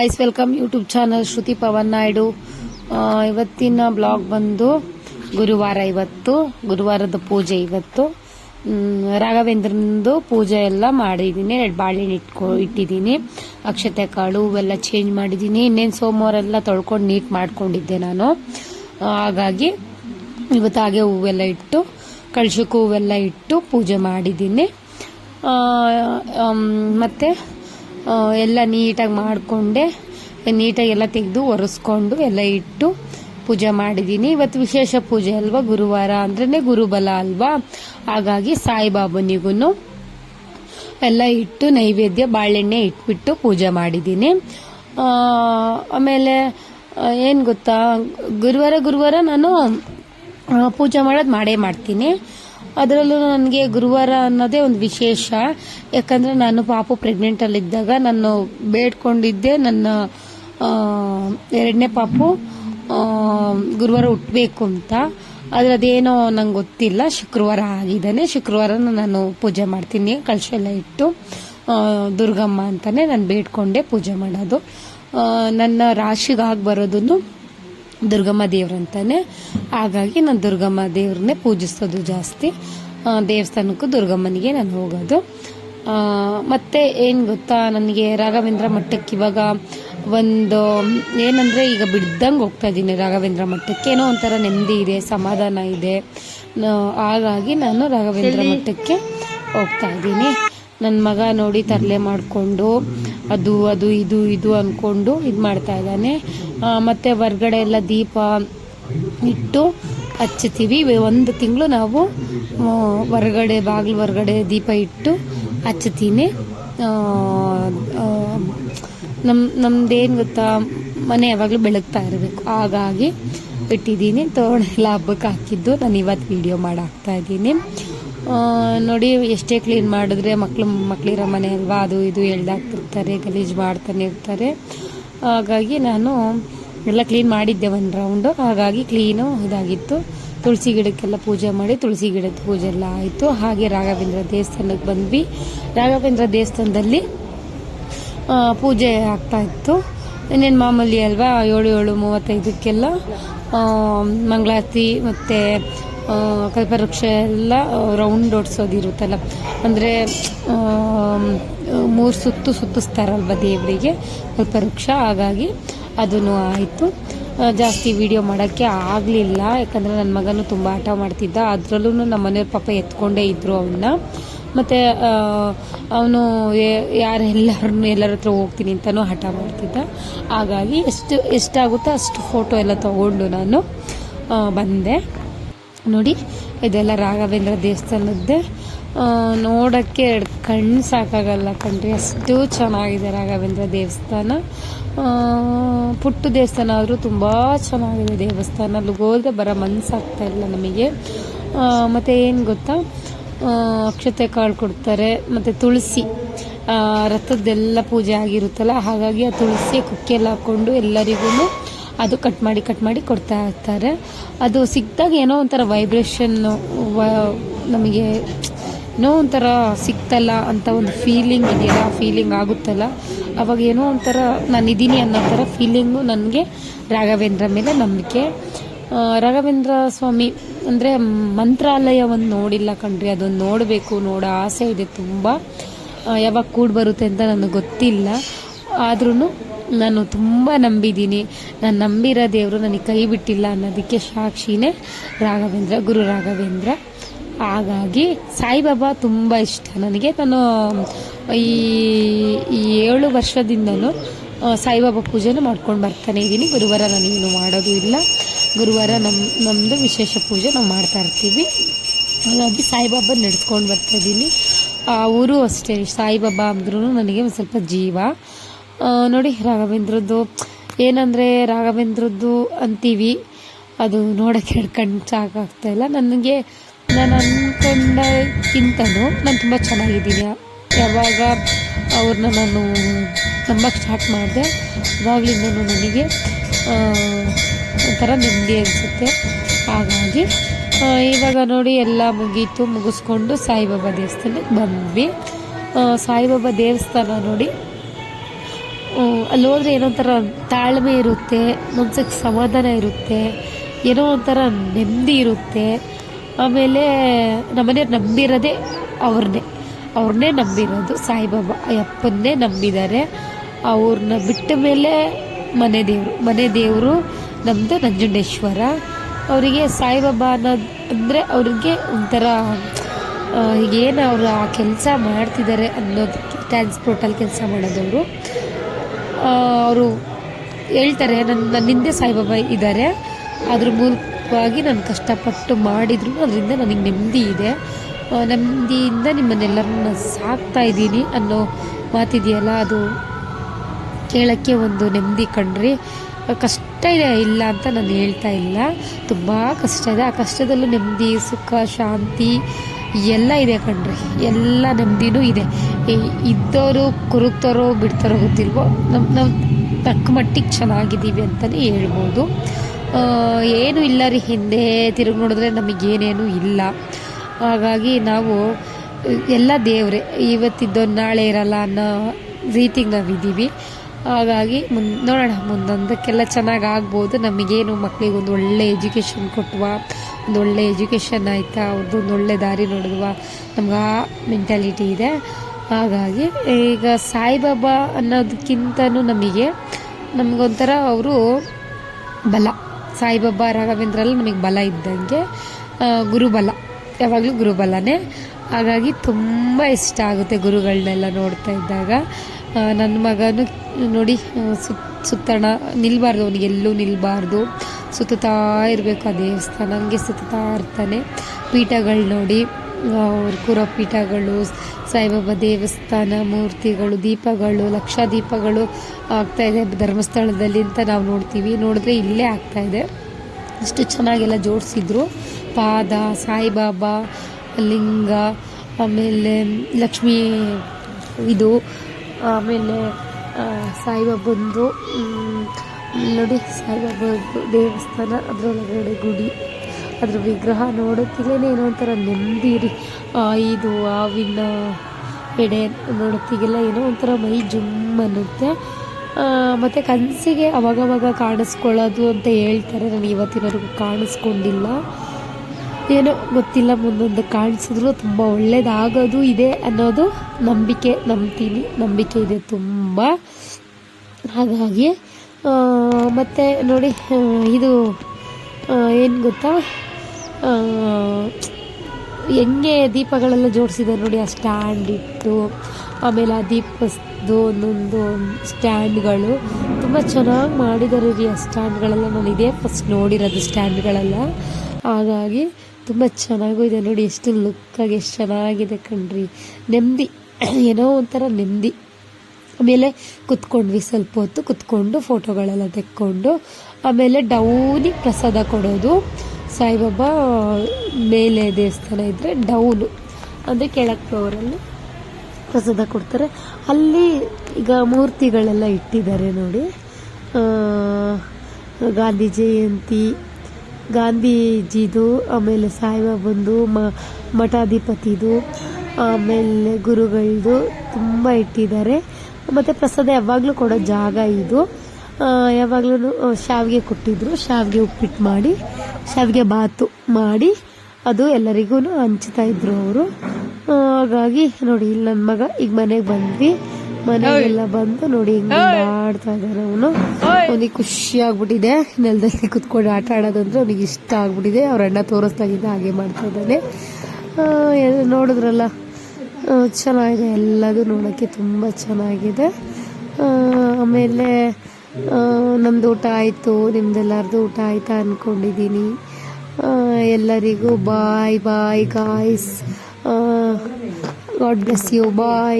Guys welcome YouTube channel Shruti Pavan Naidu ಇವತ್ತಿನ blog ಬಂದು ಗುರುವಾರ ಇವತ್ತು, ಗುರುವಾರದ ಪೂಜೆ ಇವತ್ತು. ರಾಘವೇಂದ್ರನದು ಪೂಜೆ ಎಲ್ಲ ಮಾಡಿದ್ದೀನಿ ಎರಡು ಬಾಳೆಹಣ್ಣು ಇಟ್ಕೊ, ಇಟ್ಟಿದ್ದೀನಿ. ಅಕ್ಷತೆ ಕಾಳು ಹೂವೆಲ್ಲ ಚೇಂಜ್ ಮಾಡಿದ್ದೀನಿ. ಇನ್ನೇನು ಸೋಮವಾರ ಎಲ್ಲ ತೊಳ್ಕೊಂಡು ನೀಟ್ ಮಾಡ್ಕೊಂಡಿದ್ದೆ ನಾನು. ಹಾಗಾಗಿ ಇವತ್ತು ಹಾಗೆ ಹೂವೆಲ್ಲ ಇಟ್ಟು, ಕಳಶಕ್ಕೂ ಹೂವೆಲ್ಲ ಇಟ್ಟು ಪೂಜೆ ಮಾಡಿದ್ದೀನಿ. ಮತ್ತು ಎಲ್ಲ ನೀಟಾಗಿ ಮಾಡಿಕೊಂಡೆ, ನೀಟಾಗಿ ಎಲ್ಲ ತೆಗೆದು ಒರೆಸ್ಕೊಂಡು ಎಲ್ಲ ಇಟ್ಟು ಪೂಜೆ ಮಾಡಿದ್ದೀನಿ ಇವತ್ತು ವಿಶೇಷ ಪೂಜೆ ಅಲ್ವಾ? ಗುರುವಾರ ಅಂದ್ರೇ ಗುರುಬಲ ಅಲ್ವಾ? ಹಾಗಾಗಿ ಸಾಯಿಬಾಬನಿಗೂ ಎಲ್ಲ ಇಟ್ಟು ನೈವೇದ್ಯ ಬಾಳೆಣ್ಣೆ ಇಟ್ಬಿಟ್ಟು ಪೂಜೆ ಮಾಡಿದ್ದೀನಿ ಆಮೇಲೆ ಏನು ಗೊತ್ತಾ? ಗುರುವಾರ ಗುರುವಾರ ನಾನು ಪೂಜೆ ಮಾಡೋದು ಮಾಡೇ ಮಾಡ್ತೀನಿ. ಅದರಲ್ಲೂ ನನಗೆ ಗುರುವಾರ ಅನ್ನೋದೇ ಒಂದು ವಿಶೇಷ. ಯಾಕಂದರೆ ನಾನು ಪಾಪು ಪ್ರೆಗ್ನೆಂಟಲ್ಲಿದ್ದಾಗ ನಾನು ಬೇಡ್ಕೊಂಡಿದ್ದೆ. ನನ್ನ ಎರಡನೇ ಪಾಪು ಗುರುವಾರ ಹುಟ್ಟಬೇಕು ಅಂತ. ಆದರೆ ಅದೇನೋ ನಂಗೆ ಗೊತ್ತಿಲ್ಲ. ಶುಕ್ರವಾರ ಆಗಿದ್ದಾನೆ. ಶುಕ್ರವಾರ ನಾನು ಪೂಜೆ ಮಾಡ್ತೀನಿ. ಕಳಶ ಎಲ್ಲ ಇಟ್ಟು ದುರ್ಗಮ್ಮ ಅಂತಾನೆ ನಾನು ಬೇಡ್ಕೊಂಡೆ ಪೂಜೆ ಮಾಡೋದು. ನನ್ನ ರಾಶಿಗಾಗಿ ಬರೋದನ್ನು ದುರ್ಗಮ್ಮ ದೇವ್ರಂತಾನೆ ಹಾಗಾಗಿ ನಾನು ದುರ್ಗಮ್ಮ ದೇವ್ರನ್ನೇ ಪೂಜಿಸೋದು ಜಾಸ್ತಿ. ದೇವಸ್ಥಾನಕ್ಕೂ ದುರ್ಗಮ್ಮನಿಗೆ ನಾನು ಹೋಗೋದು. ಮತ್ತೆ ಏನು ಗೊತ್ತಾ ನನಗೆ ರಾಘವೇಂದ್ರ ಮಠಕ್ಕೆ ಇವಾಗ ಒಂದು ಏನಂದರೆ ಈಗ ಬಿಡ್ದಂಗೆ ಹೋಗ್ತಾ ಇದ್ದೀನಿ ರಾಘವೇಂದ್ರ ಮಠಕ್ಕೆ. ಏನೋ ಒಂಥರ ನೆಮ್ಮದಿ ಇದೆ ಸಮಾಧಾನ ಇದೆ. ಹಾಗಾಗಿ ನಾನು ರಾಘವೇಂದ್ರ ಮಠಕ್ಕೆ ಹೋಗ್ತಾ ಇದ್ದೀನಿ ನನ್ನ ಮಗ ನೋಡಿ ತರಲೆ ಮಾಡಿಕೊಂಡು, ಅದು ಅದು, ಇದು ಇದು ಅಂದ್ಕೊಂಡು ಇದು ಮಾಡ್ತಾ ಇದ್ದಾನೆ. ಮತ್ತೆ ಹೊರ್ಗಡೆ ಎಲ್ಲ ದೀಪ ಇಟ್ಟು ಹಚ್ಚುತ್ತೀವಿ. ಒಂದು ತಿಂಗಳು ನಾವು ಹೊರಗಡೆ, ಬಾಗಿಲು ಹೊರಗಡೆ ದೀಪ ಇಟ್ಟು ಹಚ್ಚುತ್ತೀನಿ. ನಮ್ಮ ನಮ್ಮದೇನು ನಮ್ ಗೊತ್ತಾ, ಮನೆ ಯಾವಾಗಲೂ ಬೆಳಗ್ತಾ ಇರಬೇಕು. ಹಾಗಾಗಿ ಇಟ್ಟಿದ್ದೀನಿ. ತೋಣ ಎಲ್ಲ ಹಬ್ಬಕ್ಕೆ ಹಾಕಿದ್ದು. ನಾನು ಇವತ್ತು ವಿಡಿಯೋ ಮಾಡಾಕ್ತಾ ಇದ್ದೀನಿ. ನೋಡಿ, ಎಷ್ಟೇ ಕ್ಲೀನ್ ಮಾಡಿದ್ರೆ ಮಕ್ಳು ಮಕ್ಕಳಿರೋ ಮನೆ ಅಲ್ವಾ? ಅದು ಇದು ಎಳ್ದಾಕ್ತಿರ್ತಾರೆ, ಗಲೀಜು ಮಾಡ್ತಾನೆ ಇರ್ತಾರೆ. ಹಾಗಾಗಿ ನಾನು ಎಲ್ಲ ಕ್ಲೀನ್ ಮಾಡಿದ್ದೆ ಒಂದು ರೌಂಡು ಹಾಗಾಗಿ ಕ್ಲೀನು ಇದಾಗಿತ್ತು. ತುಳಸಿ ಗಿಡಕ್ಕೆಲ್ಲ ಪೂಜೆ ಮಾಡಿ ತುಳಸಿ ಗಿಡದ ಪೂಜೆ ಎಲ್ಲ ಆಯಿತು. ಹಾಗೆ ರಾಘವೇಂದ್ರ ದೇವಸ್ಥಾನಕ್ಕೆ ಬಂದ್ವಿ. ರಾಘವೇಂದ್ರ ದೇವಸ್ಥಾನದಲ್ಲಿ ಪೂಜೆ ಆಗ್ತಾ ಇತ್ತು. ಇನ್ನೇನು ಮಾಮೂಲಿ ಅಲ್ವಾ? ಏಳು ಏಳು, ಮೂವತ್ತೈದಕ್ಕೆಲ್ಲ ಮಂಗಳಾರತಿ ಮತ್ತು ಕಲ್ಪವೃಕ್ಷ ಎಲ್ಲ ರೌಂಡ್ ಓಡಿಸೋದಿರುತ್ತಲ್ಲ ಅಂದರೆ ಮೂರು ಸುತ್ತು ಸುತ್ತಿಸ್ತಾರಲ್ವ ದೇವರಿಗೆ ಕಲ್ಪವೃಕ್ಷ. ಹಾಗಾಗಿ ಅದೂ ಆಯಿತು. ಜಾಸ್ತಿ ವಿಡಿಯೋ ಮಾಡೋಕ್ಕೆ ಆಗಲಿಲ್ಲ. ಯಾಕಂದರೆ ನನ್ನ ಮಗನೂ ತುಂಬ ಆಟ ಮಾಡ್ತಿದ್ದ. ಅದರಲ್ಲೂ ನಮ್ಮ ಮನೆಯವ್ರ ಪಾಪ ಎತ್ಕೊಂಡೇ ಇದ್ದರು ಅವನ್ನ ಮತ್ತು ಅವನು ಯಾರೆಲ್ಲರನ್ನು ಎಲ್ಲರ ಹತ್ರ ಹೋಗ್ತೀನಿ ಅಂತಲೂ ಹಠ ಮಾಡ್ತಿದ್ದ. ಹಾಗಾಗಿ ಎಷ್ಟು ಎಷ್ಟಾಗುತ್ತೋ ಅಷ್ಟು ಫೋಟೋ ಎಲ್ಲ ತಗೊಂಡು ನಾನು ಬಂದೆ. ನೋಡಿ, ಇದೆಲ್ಲ ರಾಘವೇಂದ್ರ ದೇವಸ್ಥಾನದ್ದೇ. ನೋಡೋಕ್ಕೆ ಎರಡು ಕಣ್ಣು ಸಾಕಾಗಲ್ಲ ಕಣ್ರಿ, ಅಷ್ಟು ಚೆನ್ನಾಗಿದೆ ರಾಘವೇಂದ್ರ ದೇವಸ್ಥಾನ. ಪುಟ್ಟ ದೇವಸ್ಥಾನ ಆದರೂ ತುಂಬ ಚೆನ್ನಾಗಿದೆ ದೇವಸ್ಥಾನ. ಅಲ್ಲಿಗೆ ಹೋದ್ರೆ ಬರೋ ಮನಸ್ಸಾಗ್ತಾ ಇಲ್ಲ ನಮಗೆ. ಮತ್ತು ಏನು ಗೊತ್ತಾ? ಅಕ್ಷತೆ ಕಾಳು ಕೊಡ್ತಾರೆ, ಮತ್ತು ತುಳಸಿ. ರಥದ್ದೆಲ್ಲ ಪೂಜೆ ಆಗಿರುತ್ತಲ್ಲ, ಹಾಗಾಗಿ ಆ ತುಳಸಿ ಕುಕ್ಕೆಲ್ಲ ಹಾಕ್ಕೊಂಡು ಎಲ್ಲರಿಗೂ ಅದು ಕಟ್ ಮಾಡಿ ಕಟ್ ಮಾಡಿ ಕೊಡ್ತಾ ಇರ್ತಾರೆ. ಅದು ಸಿಕ್ಕಿದಾಗ ಏನೋ ಒಂಥರ ವೈಬ್ರೇಷನ್ ನಮಗೆ ಏನೋ ಒಂಥರ ಸಿಕ್ತಲ್ಲ ಅಂತ ಒಂದು ಫೀಲಿಂಗ್ ಇದೆಯಲ್ಲ ಫೀಲಿಂಗ್ ಆಗುತ್ತಲ್ಲ. ಅವಾಗ ಏನೋ ಒಂಥರ ನಾನು ಇದ್ದೀನಿ ಅನ್ನೋ ಥರ ಫೀಲಿಂಗು ನನಗೆ ರಾಘವೇಂದ್ರ ಮೇಲೆ ನಂಬಿಕೆ. ರಾಘವೇಂದ್ರ ಸ್ವಾಮಿ, ಅಂದರೆ ಮಂತ್ರಾಲಯ ಒಂದು ನೋಡಿಲ್ಲ ಕಣ್ರಿ, ಅದೊಂದು ನೋಡಬೇಕು, ನೋಡೋ ಆಸೆ ಇದೆ ತುಂಬ. ಯಾವಾಗ ಕೂಡ್ ಬರುತ್ತೆ ಅಂತ ನನಗೆ ಗೊತ್ತಿಲ್ಲ. ಆದ್ರೂ ನಾನು ತುಂಬ ನಂಬಿದ್ದೀನಿ. ನಾನು ನಂಬಿರೋ ದೇವರು ನನಗೆ ಕೈ ಬಿಟ್ಟಿಲ್ಲ ಅನ್ನೋದಕ್ಕೆ ಸಾಕ್ಷಿನೇ ರಾಘವೇಂದ್ರ, ಗುರು ರಾಘವೇಂದ್ರ. ಹಾಗಾಗಿ ಸಾಯಿಬಾಬಾ ತುಂಬ ಇಷ್ಟ. ನನಗೆ ನಾನು ಈ ಏಳು ವರ್ಷದಿಂದಲೂ ಸಾಯಿಬಾಬಾ ಪೂಜೆನೂ ಮಾಡ್ಕೊಂಡು ಬರ್ತಾನೆ ಇದ್ದೀನಿ. ಗುರುವಾರ ನಾನೇನು ಮಾಡೋದು ಇಲ್ಲ. ಗುರುವಾರ ನಮ್ಮ ನಮ್ಮದು ವಿಶೇಷ ಪೂಜೆ ನಾವು ಮಾಡ್ತಾ ಇರ್ತೀವಿ. ಹಾಗಾಗಿ ಸಾಯಿಬಾಬಾ ನಡೆಸ್ಕೊಂಡು ಬರ್ತಾ ಇದ್ದೀನಿ. ಆ ಊರು ಅಷ್ಟೇ. ಸಾಯಿಬಾಬಾ ಅಂದ್ರೂ ನನಗೆ ಒಂದು ಸ್ವಲ್ಪ ಜೀವ. ನೋಡಿ, ರಾಘವೇಂದ್ರದ್ದು, ಏನಂದರೆ ರಾಘವೇಂದ್ರದ್ದು ಅಂತೀವಿ. ಅದು ನೋಡೋಕ್ಕೆ ಎರಡು ಕಣ್ಣು ಸಾಕಾಗ್ತಾ ಇಲ್ಲ. ನನಗೆ, ನಾನು ಅಂದ್ಕೊಂಡಕ್ಕಿಂತನೂ ನಾನು ತುಂಬ ಚೆನ್ನಾಗಿದ್ದೀನಿ. ಯಾವಾಗ ಅವ್ರನ್ನ ನಾನು ನಂಬಕ್ಕೆ ಸ್ಟಾರ್ಟ್ ಮಾಡಿದೆ, ಅವಾಗಲಿಂದನೂ ನನಗೆ ಒಂಥರ ನೆಮ್ಮದಿ ಅನಿಸುತ್ತೆ. ಹಾಗಾಗಿ ಇವಾಗ ನೋಡಿ, ಎಲ್ಲ ಮುಗೀತು, ಮುಗಿಸ್ಕೊಂಡು ಸಾಯಿಬಾಬಾ ದೇವಸ್ಥಾನಕ್ಕೆ ಬಂದ್ವಿ. ಸಾಯಿಬಾಬಾ ದೇವಸ್ಥಾನ ನೋಡಿ ಅಲ್ಲಿ ಹೋದ್ರೆ ಏನೋ ಒಂಥರ ತಾಳ್ಮೆ ಇರುತ್ತೆ, ಮನ್ಸಿಗೆ ಸಮಾಧಾನ ಇರುತ್ತೆ, ಏನೋ ಒಂಥರ ನೆಮ್ಮದಿ ಇರುತ್ತೆ. ಆಮೇಲೆ ನಮ್ಮನೆಯವ್ರು ನಂಬಿರೋದೇ ಅವ್ರನ್ನೇ. ಅವ್ರನ್ನೇ ನಂಬಿರೋದು ಸಾಯಿಬಾಬಾ, ಅಯ್ಯಪ್ಪನ್ನೇ ನಂಬಿದ್ದಾರೆ. ಅವ್ರನ್ನ ಬಿಟ್ಟ ಮೇಲೆ ಮನೆ ದೇವರು ಮನೆ ದೇವರು ನಮ್ಮದು ನಂಜುಂಡೇಶ್ವರ. ಅವರಿಗೆ ಸಾಯಿಬಾಬಾ ಅನ್ನೋದು ಅಂದರೆ ಅವ್ರಿಗೆ ಒಂಥರ ಏನು ಅವರು ಆ ಕೆಲಸ ಮಾಡ್ತಿದ್ದಾರೆ ಅನ್ನೋದಕ್ಕೆ ಟ್ರಾನ್ಸ್ಪೋರ್ಟಲ್ಲಿ ಕೆಲಸ ಮಾಡೋದವರು. ಅವರು ಹೇಳ್ತಾರೆ ನನ್ನ ನನ್ನ ಹಿಂದೆ ಸಾಯಿಬಾಬಾ ಇದ್ದಾರೆ ಅದ್ರ ಮೂಲಕವಾಗಿ ನಾನು ಕಷ್ಟಪಟ್ಟು ಮಾಡಿದ್ರು. ಅದರಿಂದ ನನಗೆ ನೆಮ್ಮದಿ ಇದೆ. ನೆಮ್ಮದಿಯಿಂದ ನಿಮ್ಮನ್ನೆಲ್ಲರನ್ನ ಸಾಕ್ತಾ ಇದ್ದೀನಿ ಅನ್ನೋ ಮಾತಿದೆಯಲ್ಲ, ಅದು ಕೇಳೋಕ್ಕೆ ಒಂದು ನೆಮ್ಮದಿ ಕಣ್ರಿ. ಕಷ್ಟ ಇದೆ, ಇಲ್ಲ ಅಂತ ನಾನು ಹೇಳ್ತಾ ಇಲ್ಲ. ತುಂಬ ಕಷ್ಟ ಇದೆ. ಆ ಕಷ್ಟದಲ್ಲೂ ನೆಮ್ಮದಿ, ಸುಖ, ಶಾಂತಿ ಎಲ್ಲ ಇದೆ ಕಣ್ರಿ. ಎಲ್ಲ ನೆಮ್ಮದಿನೂ ಇದೆ. ಇದ್ದವರು ಕುರುಕ್ತಾರೋ ಬಿಡ್ತಾರೋ ಗೊತ್ತಿಲ್ವೋ ನಮ್ಮ ನಾವು ತಕ್ಕ ಮಟ್ಟಿಗೆ ಚೆನ್ನಾಗಿದ್ದೀವಿ ಅಂತಲೇ ಹೇಳ್ಬೋದು. ಏನೂ ಇಲ್ಲ ರೀ, ಹಿಂದೆ ತಿರುಗಿ ನೋಡಿದ್ರೆ ನಮಗೇನೇನು ಇಲ್ಲ. ಹಾಗಾಗಿ ನಾವು, ಎಲ್ಲ ದೇವರೇ ಇವತ್ತಿದ್ದೊಂದು ನಾಳೆ ಇರಲ್ಲ ಅನ್ನೋ ರೀತಿಗೆ ನಾವಿದ್ದೀವಿ. ಹಾಗಾಗಿ ಮುನ್, ನೋಡೋಣ, ಮುಂದೊಂದಕ್ಕೆಲ್ಲ ಚೆನ್ನಾಗಿ ಆಗ್ಬೋದು ನಮಗೇನು ಮಕ್ಕಳಿಗೆ ಒಂದು ಒಳ್ಳೆ ಎಜುಕೇಷನ್ ಕೊಟ್ಟುವ ಒಂದು ಒಳ್ಳೆ ಎಜುಕೇಷನ್ ಆಯಿತಾ ಅವ್ರದ್ದು ಒಂದು ಒಳ್ಳೆ ದಾರಿ ನೋಡಿದ್ವ, ನಮ್ಗೆ ಆ ಮೆಂಟಾಲಿಟಿ ಇದೆ. ಹಾಗಾಗಿ ಈಗ ಸಾಯಿಬಾಬಾ ಅನ್ನೋದಕ್ಕಿಂತನೂ ನಮಗೆ, ನಮಗೊಂಥರ ಅವರು ಬಲ. ಸಾಯಿಬಾಬಾ ರಾಘವೇಂದ್ರಲ್ಲಿ ನಮಗೆ ಬಲ ಇದ್ದಂಗೆ ಗುರುಬಲ. ಯಾವಾಗಲೂ ಗುರುಬಲನೇ. ಹಾಗಾಗಿ ತುಂಬ ಇಷ್ಟ ಆಗುತ್ತೆ ಗುರುಗಳನ್ನೆಲ್ಲ ನೋಡ್ತಾ ಇದ್ದಾಗ. ನನ್ನ ಮಗನು ನೋಡಿ ಸುತ್ತ ಸುತ್, ಸುತ್ತಣ ನಿಲ್ಬಾರ್ದು, ಅವನಿಗೆ ಎಲ್ಲೂ ನಿಲ್ಬಾರ್ದು. ಸುತ್ತಾ ಇರಬೇಕು ಆ ದೇವಸ್ಥಾನ. ಹಂಗೆ ಸುತ್ತಾ ಇರ್ತಾನೆ. ಪೀಠಗಳು ನೋಡಿ ಅವ್ರು ಕೂರೋ ಪೀಠಗಳು, ಸಾಯಿಬಾಬಾ ದೇವಸ್ಥಾನ, ಮೂರ್ತಿಗಳು, ದೀಪಗಳು ಲಕ್ಷ ದೀಪಗಳು ಆಗ್ತಾ ಇದೆ. ಧರ್ಮಸ್ಥಳದಲ್ಲಿ ಅಂತ ನಾವು ನೋಡ್ತೀವಿ. ನೋಡಿದ್ರೆ ಇಲ್ಲೇ ಆಗ್ತಾ ಇದೆ. ಅಷ್ಟು ಚೆನ್ನಾಗೆಲ್ಲ ಜೋಡಿಸಿದ್ರು. ಪಾದ, ಸಾಯಿಬಾಬಾ, ಲಿಂಗ, ಆಮೇಲೆ ಲಕ್ಷ್ಮೀ, ಇದು ಆಮೇಲೆ ಸಾಯಿಬಾಬಂದು ನೋಡಿ ಸಾಯಿಬಾಬಾದು ದೇವಸ್ಥಾನ, ಅದರೊಳಗಡೆ ಗುಡಿ, ಅದ್ರ ವಿಗ್ರಹ ನೋಡೋತ್ತಿಗೇನೆ ಏನೋ ಒಂಥರ ನೆಮ್ಮದಿ ರೀ. ಇದು ಹಾವಿನ ಎಡೆ ನೋಡೋತ್ತಿಗೆಲ್ಲ ಏನೋ ಒಂಥರ ಮೈ ಜುಮ್ ಅನ್ನುತ್ತೆ. ಮತ್ತೆ ಕನಸಿಗೆ ಅವಾಗವಾಗ ಕಾಣಿಸ್ಕೊಳ್ಳೋದು ಅಂತ ಹೇಳ್ತಾರೆ. ನಾನು ಇವತ್ತಿನವರೆಗೂ ಕಾಣಿಸ್ಕೊಂಡಿಲ್ಲ. ಏನೋ ಗೊತ್ತಿಲ್ಲ ಮುಂದೊಂದು ಕಾಣಿಸಿದ್ರು, ತುಂಬ ಒಳ್ಳೇದಾಗೋದು ಇದೆ ಅನ್ನೋದು ನಂಬಿಕೆ, ನಂಬ್ತೀನಿ. ನಂಬಿಕೆ ಇದೆ ತುಂಬ. ಹಾಗಾಗಿ ಮತ್ತು ನೋಡಿ ಇದು ಏನು ಗೊತ್ತಾ? ಹೆಂಗೆ ದೀಪಗಳೆಲ್ಲ ಜೋಡಿಸಿದ್ದಾರೆ ನೋಡಿ, ಆ ಸ್ಟ್ಯಾಂಡ್ ಇಟ್ಟು, ಆಮೇಲೆ ಆ ದೀಪದ್ದು ಒಂದೊಂದು ಸ್ಟ್ಯಾಂಡ್ಗಳು ತುಂಬ ಚೆನ್ನಾಗಿ ಮಾಡಿದ್ದಾರೆ ರೀ ಆ ಸ್ಟ್ಯಾಂಡ್ಗಳೆಲ್ಲ ನಾನು ಇದೇ ಫಸ್ಟ್ ನೋಡಿರೋದು ಸ್ಟ್ಯಾಂಡ್ಗಳೆಲ್ಲ ಹಾಗಾಗಿ ತುಂಬ ಚೆನ್ನಾಗೂ ಇದೆ ನೋಡಿ ಎಷ್ಟು ಲುಕ್ಕಾಗಿ ಎಷ್ಟು ಚೆನ್ನಾಗಿದೆ ಕಣ್ರಿ. ನೆಮ್ಮದಿ, ಏನೋ ಒಂಥರ ನೆಮ್ಮದಿ. ಆಮೇಲೆ ಕುತ್ಕೊಂಡ್ವಿ ಸ್ವಲ್ಪ ಹೊತ್ತು, ಕುತ್ಕೊಂಡು ಫೋಟೋಗಳೆಲ್ಲ ತೆಕ್ಕೊಂಡು, ಆಮೇಲೆ ಡೌನಿಗೆ ಪ್ರಸಾದ ಕೊಡೋದು. ಸಾಯಿಬಾಬಾ ಮೇಲೆ ದೇವಸ್ಥಾನ ಇದ್ದರೆ ಡೌನು. ಅಂದರೆ ಕೆಳಗೆ ಅವರಲ್ಲಿ ಪ್ರಸಾದ ಕೊಡ್ತಾರೆ. ಅಲ್ಲಿ ಈಗ ಮೂರ್ತಿಗಳೆಲ್ಲ ಇಟ್ಟಿದ್ದಾರೆ ನೋಡಿ. ಗಾಂಧಿ ಜಯಂತಿ ಗಾಂಧೀಜಿದು, ಆಮೇಲೆ ಸಾಯಿಬಾಬಂದು, ಮ, ಮಠಾಧಿಪತಿದು, ಆಮೇಲೆ ಗುರುಗಳದು ತುಂಬ ಇಟ್ಟಿದ್ದಾರೆ. ಮತ್ತು ಪ್ರಸಾದ ಯಾವಾಗಲೂ ಕೊಡೋ ಜಾಗ ಇದು. ಯಾವಾಗಲೂ ಶಾವಿಗೆ ಕೊಟ್ಟಿದ್ರು. ಶಾವಿಗೆ ಉಪ್ಪಿಟ್ಟು ಮಾಡಿ, ಶಾವಿಗೆ ಬಾತು ಮಾಡಿ, ಅದು ಎಲ್ಲರಿಗೂ ಹಂಚ್ತಾ ಇದ್ರು ಅವರು. ಹಾಗಾಗಿ ನೋಡಿ, ಇಲ್ಲಿ ನನ್ನ ಮಗ ಈಗ ಮನೆಗೆ ಬಂದ್ವಿ. ಮನೆಗೆಲ್ಲ ಬಂದು ನೋಡಿ ಹೆಂಗ್ ಆಡ್ತಾ ಇದ್ದಾನೆ ಅವನು. ಅವನಿಗೆ ಖುಷಿ ಆಗ್ಬಿಟ್ಟಿದೆ. ನೆಲದಲ್ಲಿ ಕುತ್ಕೊಂಡು ಆಟ ಆಡೋದಂದ್ರೆ ಅವನಿಗೆ ಇಷ್ಟ ಆಗ್ಬಿಟ್ಟಿದೆ. ಅವ್ರ ಅಣ್ಣ ತೋರಿಸ್ದಾಗಿದ್ದ ಹಾಗೆ ಮಾಡ್ತಾ ಇದ್ದಾನೆ. ನೋಡಿದ್ರಲ್ಲ. ಚೆನ್ನಾಗಿದೆ. ಎಲ್ಲದೂ ನೋಡೋಕ್ಕೆ ತುಂಬ ಚೆನ್ನಾಗಿದೆ. ಆಮೇಲೆ ನಮ್ಮದು ನಮ್ದು ಊಟ ಆಯಿತು. ನಿಮ್ದೆಲ್ಲರದು ಊಟ ಆಯ್ತಾ ಅಂದ್ಕೊಂಡಿದ್ದೀನಿ ಎಲ್ಲರಿಗೂ bye bye guys God bless you bye